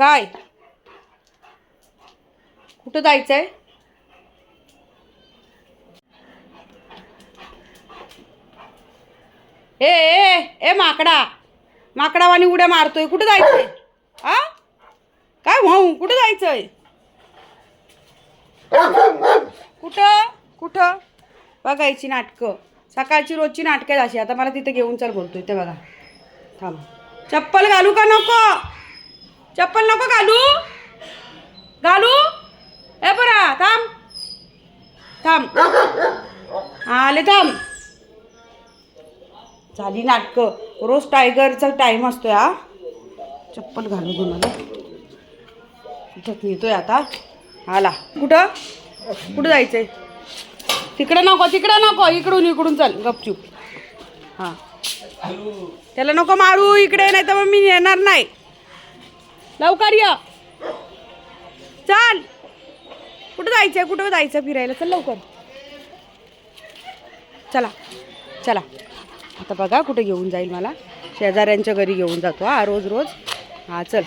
काय? कुठं जायचंय? ए ए ए माकडा. माकडावानी उड्या मारतोय. कुठं जायचंय? आ? काय भाऊ कुठं जायचंय? कुठं? कुठं? बघायची नाटकं. सकाळची रोजची नाटकं अशी. आता मला तिथे घेऊन चल बोलतोय. ते बघा. थांब. चप्पल घालू का नको? चप्पल नको घालू. घालू. ए बरा थांब. थांब. आले थांब. झाली नाटकं. रोज टायगरचा टाईम असतो हा. चप्पल घालू दे मला. इथं येतोय आता. आला. कुठं? कुठं जायचंय? तिकडं नको तिकडं नको. इकडून इकडून चल. गपचूप. हां. त्याला नको मारू. इकडे नाही तर मग मी येणार नाही. लवकर या. चल. कुठं जायचंय? कुठं जायचं फिरायला? चल लवकर. चला. चला. आता बघा कुठे घेऊन जाईल मला. शेजाऱ्यांच्या घरी घेऊन जातो हा रोज रोज. हां चल.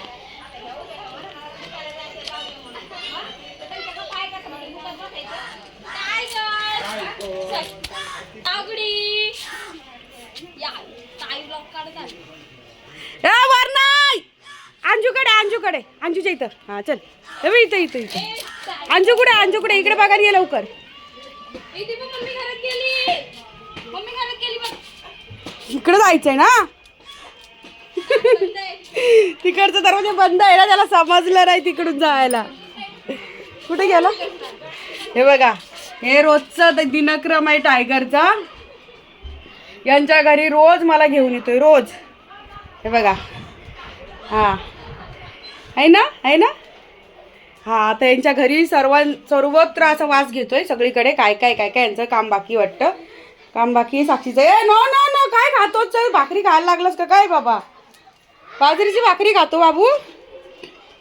अंजूकडे अंजूकडे. अंजूच्या इथं. हा चल. हे बघ इथं इथं इथं. अंजू कुठे? अंजू कुठे? इकडे बघा ये लवकर. इकडे जायचंय ना? तिकडचा दरवाजा बंद आहे ना त्याला समजलं नाही तिकडून जायला. कुठे गेला? हे बघा हे रोजचं दिनक्रम आहे टायगरचा. यांच्या घरी रोज मला घेऊन येतोय रोज. हे बघा. हा. आहे ना? आहे ना? हा आता यांच्या घरी सर्वां सर्वत्र असा वास घेतोय सगळीकडे. काय काय काय काय यांचं काम बाकी वाटतं? काम बाकी साक्षीचं. ए नो नो नो काय खातोच चल भाकरी खायला लागलास का? काय बाबा? बाजरीची भाकरी खातो बाबू.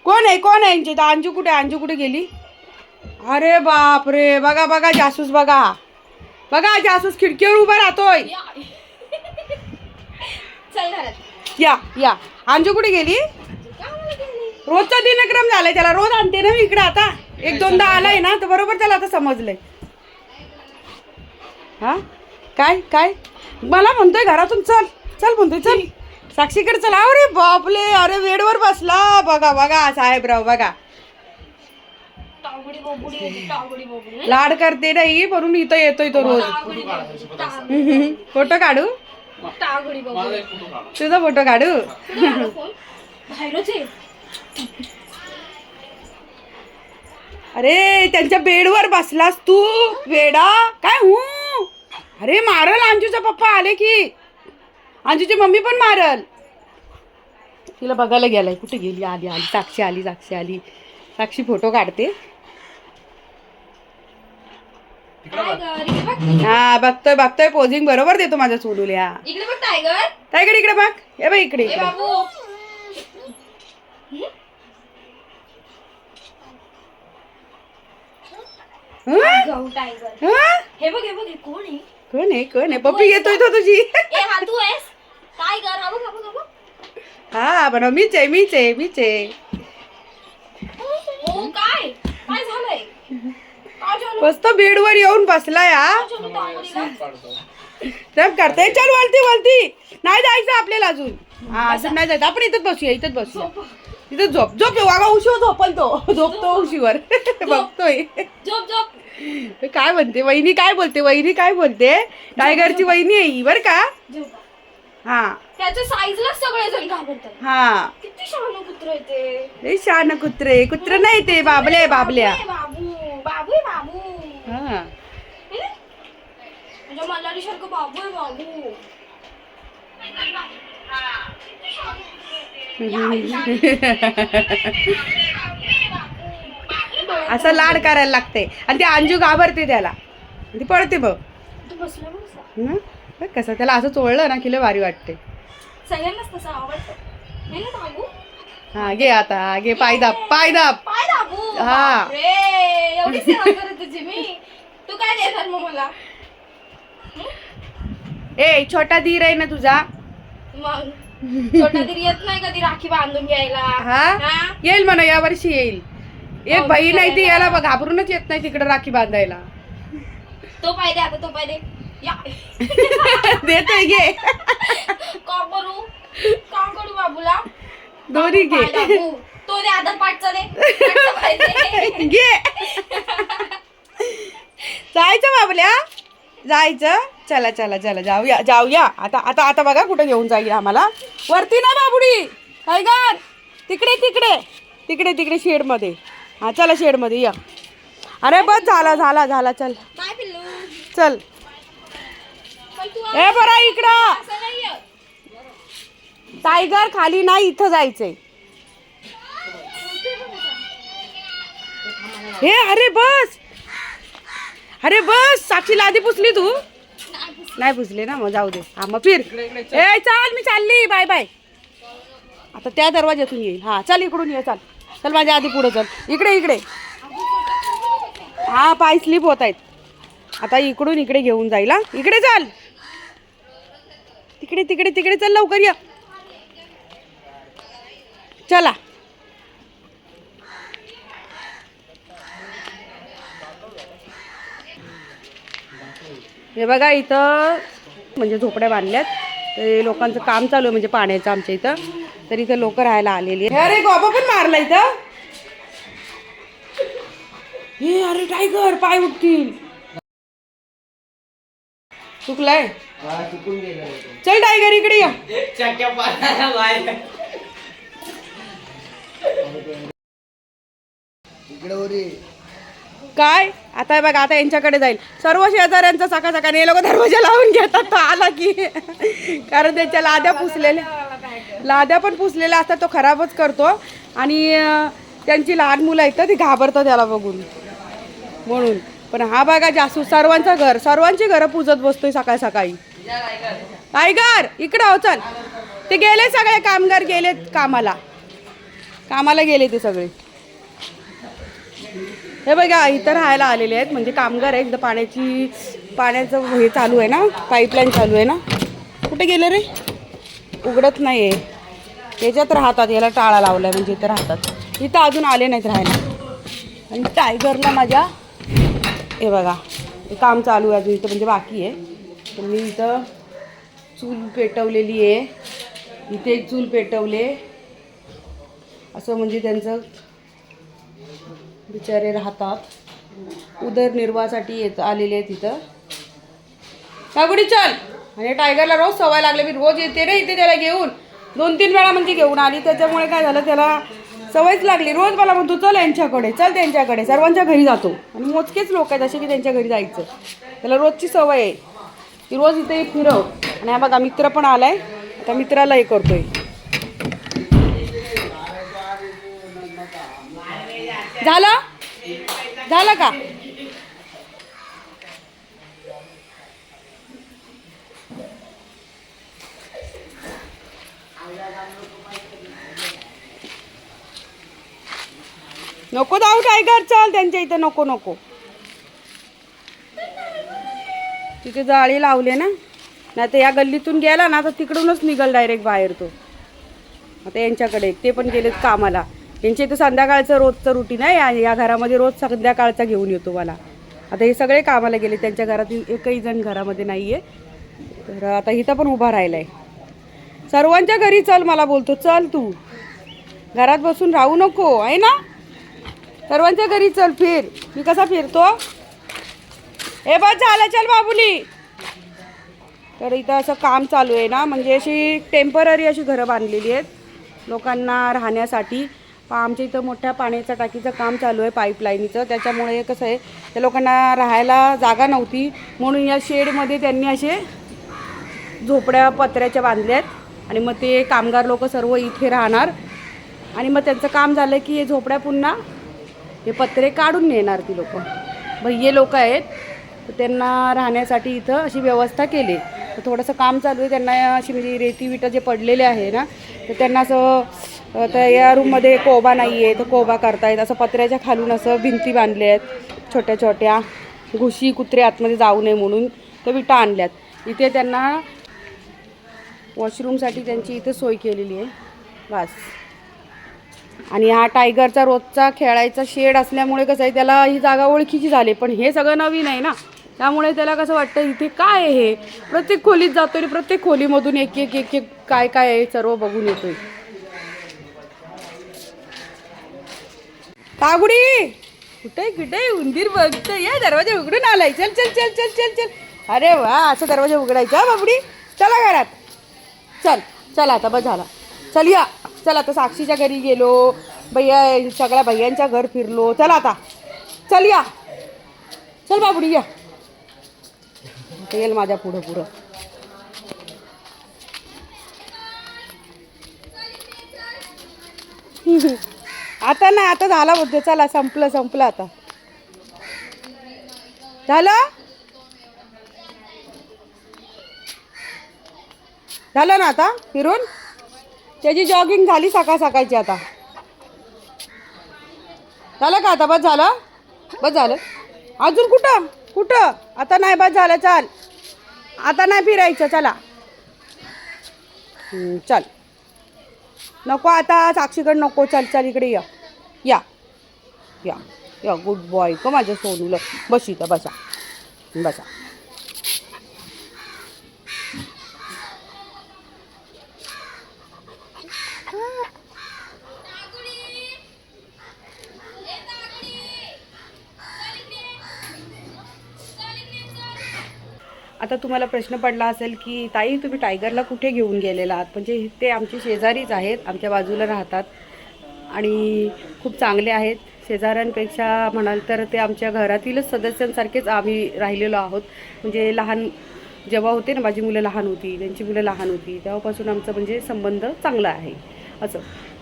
कोण आहे कोण आहे यांची? इथं? अंजू कुठे अंजू कुठे गेली? अरे बाप रे बघा बघा जासूस बघा. बघा जासूस खिडकीवर उभा राहतोय. या या. अंजू कुठे गेली? रोजचा दिनक्रम झालाय त्याला रोज आणते ना मी इकडे आता. एक दोनदा आलाय ना तर बरोबर त्याला आता समजलंय. हा? काय काय? मला म्हणतोय घरातून चल चल म्हणतोय चल. साक्षीकडे चला. अरे बापले अरे वेडवर बसला. बघा बघा साहेबराव बघा. लाड करते नाही म्हणून इथं येतोय तो रोज. फोटो काढू? तुझा फोटो काढू? अरे त्यांच्या बेडवर बसलास तू वेडा. काय हू? अरे मारल अंजूचा पप्पा आले की. अंजूची मम्मी पण मारल. तिला बघायला गेलाय कुठे गेली? आली आली. साक्षी आली साक्षी आली. साक्षी फोटो काढते. हा बघतोय बघतोय. पोझिंग बरोबर देतो माझ्या सोडूल्या इकडे बघ टायगर टायगर इकडे बघ. हे बघ इकडे. ए इकडे बाबू. हं? हं? हे? बघ हे बघ हे कोण आहे? कोण आहे कोण आहे? पप्पी येतोय तो तुझी. हा तू आहेस? हा बघ हा बघ हा बघ. हा बनव. मीच आहे मीच आहे मीच आहे. हो काय? काय झालंय? काय झालं? मस्त बेडवर येऊन बसलाय हा. काय टायगरीला? रब करते चल वळती वळती नाही जायचं आपल्याला अजून. हा अजून नाही जायचं. आपण इथंच बसूया इथंच बसूया. इथंच झोप झोप वागा उशीवर झोपल तो झोपतो उशीवर. बघतोय. झोप झोप. काय म्हणते? वहिनी काय बोलते? वहिनी काय बोलते? टायगरची वहिनी आहे ही बर का? हा. त्याच्या साईजला सगळे जण घाबरतात. हा. किती शहाणं कुत्र आहे ते. लय शान कुत्रे कुत्र नाही ते बाबले आहे, बाबल्या. बाबू बाबू बाबू. हा. हे? म्हणजे मल्हारी सारखं बाबू आहे बाबू. असं लाड करायला लागते. आणि ते अंजू घाबरते त्याला. ती पळते बघ. हं? कसं त्याला असं चोळलं ना की लय भारी वाटते. हे हा घे आता. घे पाय दाबू हा. तुझी मी. तू काय देणार मग मला? ए छोटा धीर आहे ना तुझा. मग? छोटा दिरी येत नाही कधी राखी बांधून घ्यायला. हा? हा? येईल म्हणा या वर्षी येईल. एक हो, बहीण आहे ती. याला बघ घाबरूनच येत नाही तिकडे राखी बांधायला. तो पाहिजे आता तो पाहिजे. या. देते घे. का करू. का करू बाबूला. दोन्ही घे. पाय दाबू. तो दे आधार पाठचा दे. पाठचा पाहिजे. घे. जायचं बाबल्या जायचं. चला चला चला जाऊया जाऊया. आता आता आता बघा कुठं घेऊन जाईल आम्हाला. वरती ना बाबुडी. काय गा? तिकडे तिकडे. तिकडे तिकडे शेडमध्ये. हा चला शेडमध्ये या. अरे बस झाला झाला झाला चल. चल. ए बरा इकडं. टायगर खाली नाही इथं जायचंय. हे अरे बस. अरे बस साक्षीला आधी पुसली तू. नाही पुसली ना मग जाऊ दे. हा मग फिर. ए चाल मी चालली. Bye bye. आता त्या दरवाज्यातून येईल. हा चल इकडून ये चाल. चल माझ्या आधी पुढे चल. इकडे इकडे. हा पाय स्लिप होत आहेत. आता इकडून इकडे घेऊन जाईल हा. इकडे चाल. तिकडे तिकडे तिकडे चल लवकर या. चला. हे बघा इथं म्हणजे झोपड्या बांधल्यात. ते लोकांचं काम चालू आहे म्हणजे पाण्याचं आमच्या इथं. तर इथं लोक राहायला आलेली. अरे गोबा पण मारला इथं. हे अरे टायगर पाय उठतील चुकलाय? चल टायगर इकडे या. काय? आता हे बघा आता यांच्याकडे जाईल. सर्व शेजाऱ्यांचा सकाळ सकाळी हे लोक दरवाजा लावून घेतात. तो आला की. कारण त्याच्या लाद्या पुसलेल्या लाद्या पण पुसलेल्या असतात तो खराबच करतो. आणि त्यांची लहान मुलं आहेत तर ती घाबरतात त्याला बघून. म्हणून. पण हा बघा जासू सर्वांचं घर सर्वांची घरं पुजत बसतोय सकाळी सकाळी. टायगर इकडं हो चल. ते गेले सगळे कामगार गेलेत कामाला. कामाला गेले ते सगळे. हे बघा इथं राहायला आलेले आहेत. म्हणजे कामगार आहेत. पाण्याची पाण्याचं हे चालू आहे ना? पाईपलाईन चालू आहे ना? कुठे गेले रे? उघडत नाही आहे याच्यात राहतात. याला टाळा लावला आहे म्हणजे इथं राहतात. इथं अजून आले नाहीत राहायला. आणि टायगरला माझ्या हे बघा हे काम चालू आहे अजून इथं. म्हणजे बाकी आहे. तर मी इथं चूल पेटवलेली आहे. इथे एक चूल पेटवले. असं म्हणजे त्यांचं बिचारे राहतात. उदरनिर्वाहासाठी येत आलेले आहेत तिथं कागुडी चल. आणि टायगरला रोज सवय लागली. मी रोज येते रे इथे त्याला घेऊन. दोन तीन वेळा म्हणजे घेऊन आली. त्याच्यामुळे काय झालं त्याला सवयच लागली. रोज मला म्हणतो चल यांच्याकडे चल त्यांच्याकडे. सर्वांच्या घरी जातो. आणि मोजकेच लोक आहेत असे की त्यांच्या घरी जायचं. त्याला रोजची सवय आहे. ती रोज इथे फिरव. आणि हा बघा मित्र पण आला आहे आता मित्राला हे करतोय. झालं? झालं का? नको जाऊ टायगर चल त्यांच्या इथं नको नको. तिथे जाळी लावले ना नाही तर या गल्लीतून गेला ना तर तिकडूनच निघल डायरेक्ट बाहेर तो. आता यांच्याकडे ते पण गेलेत कामाला. यांच्या इथं संध्याकाळचं रोजचं रुटीन आहे. या या घरामध्ये रोज संध्याकाळचा घेऊन येतो मला आता हे सगळे कामाला गेले. त्यांच्या घरातील एकही जण घरामध्ये नाही आहे तर आता इथं पण उभा राहिला आहे सर्वांच्या घरी चल मला बोलतो. चल तू. घरात बसून राहू नको. आहे ना? सर्वांच्या घरी चल. फिर. मी कसा फिरतो? हे बस झालं. चल बाबुली. तर इथं असं काम चालू आहे ना. म्हणजे अशी टेंपररी अशी घरं बांधलेली आहेत. लोकांना राहण्यासाठी. आमच्या इथं मोठ्या पाण्याच्या टाकीचं काम चालू आहे पाईपलाईनीचं. त्याच्यामुळे कसं आहे त्या लोकांना राहायला जागा नव्हती. म्हणून या शेडमध्ये त्यांनी असे झोपड्या पत्र्याच्या बांधल्या आहेत. आणि मग ते कामगार लोक सर्व इथे राहणार. आणि मग त्यांचं काम झालं की हे झोपड्या पुन्हा हे पत्रे काढून नेणार ती लोक. भय्ये लोक आहेत. तर त्यांना राहण्यासाठी इथं अशी व्यवस्था केली. तर थोडंसं काम चालू आहे. त्यांना अशी म्हणजे रेती विटा जे पडलेले आहे ना तर त्यांना असं तर या रूममध्ये कोबा नाही आहे तर कोबा करतायत. असं पत्र्याच्या खालून असं भिंती बांधल्या आहेत छोट्या छोट्या. घुशी कुत्रे आतमध्ये जाऊ नये म्हणून त्या विटा आणल्यात. इथे त्यांना वॉशरूमसाठी त्यांची इथे सोय केलेली आहे. बस. आणि हा टायगरचा रोजचा खेळायचा शेड असल्यामुळे कसं आहे त्याला ही जागा ओळखीची झाली पण हे सगळं नवीन आहे ना. त्यामुळे त्याला कसं वाटतं इथे काय आहे हे? प्रत्येक खोलीत जातो आणि प्रत्येक खोलीमधून एक एक एक एक काय काय आहे सर्व बघून येतोय. कागुडी! कुठे कुठे? उंदीर बघतो या दरवाजा उघडून आलाय. चल चल चल चल चल चल. अरे वा असं दरवाजा उघडायचा बाबडी? चला घरात. चल चल आता बस झाला. चल या. चल आता साक्षीच्या घरी गेलो. भैया सगळ्या भैयांच्या घर फिरलो. चल आता. चल या. चल बाबडी या. आता येईल माझ्या पुढं पुढं. आता नाही आता झाला बोलते चला संपलं संपलं आता. झालं? झालं ना आता फिरून? त्याची जॉगिंग झाली सकाळ सकाळची आता. झालं का आता? बस झालं? बस झालं. अजून कुठं? कुठं? आता नाही बस झालं चाल. आता नाही फिरायचं चला. चल. नको आता साक्षीकडे नको चल चल इकडे या. या. या. या गुड बॉय का माझ्या सोनूला बस इथं बसा. बसा आता तुम्हाला प्रश्न पडला असेल की ताई तुम्ही टायगरला कुठे घेऊन गेलेला आहात? म्हणजे ते आमचे शेजारीच आहेत आमच्या बाजूला राहतात आणि खूप चांगले आहेत. शेजाऱ्यांपेक्षा म्हणाल तर ते आमच्या घरातीलच सदस्यांसारखेच आम्ही राहिलेलो आहोत. म्हणजे लहान जेव्हा होते ना माझी मुलं लहान होती त्यांची मुलं लहान होती तेव्हापासून आमचं म्हणजे संबंध चांगला आहे. असं.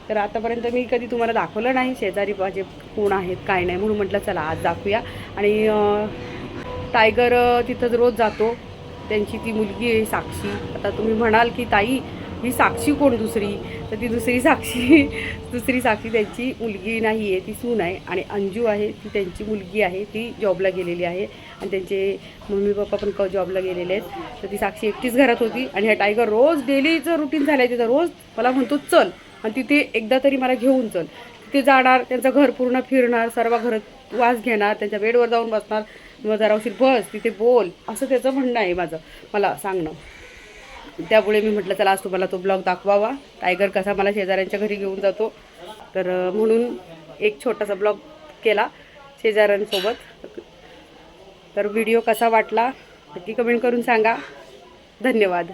तर आतापर्यंत मी कधी तुम्हाला दाखवलं नाही शेजारी माझे कोण आहेत काय नाही म्हणून म्हटलं चला आज दाखवूया. आणि टायगर तिथं रोज जातो. त्यांची ती मुलगी आहे साक्षी. आता तुम्ही म्हणाल की ताई ही साक्षी कोण दुसरी? तर ती दुसरी साक्षी दुसरी साक्षी त्यांची मुलगी नाही आहे ती सून आहे. आणि अंजू आहे ती त्यांची मुलगी आहे ती जॉबला गेलेली आहे. आणि त्यांचे मम्मी पप्पा पण क जॉबला गेलेले आहेत. तर ती साक्षी एकटीच घरात होती. आणि हा टायगर रोज डेलीचं रुटीन झालं आहे तिथं रोज मला म्हणतो चल. आणि तिथे एकदा तरी मला घेऊन चल. तिथे जाणार त्यांचं घर पूर्ण फिरणार सर्व घरात वास घेणार त्यांच्या बेडवर जाऊन बसणार. मग जरा उशीर बस तिथे बोल असं त्याचं म्हणणं आहे माझं. मला सांगणं त्यामुळे मी म्हटलं चला आज तुम्हाला तो ब्लॉग दाखवावा. टायगर कसा मला शेजाऱ्यांच्या घरी घेऊन जातो. तर म्हणून एक छोटासा ब्लॉग केला शेजाऱ्यांसोबत. तर व्हिडिओ कसा वाटला नक्की कमेंट करून सांगा. धन्यवाद.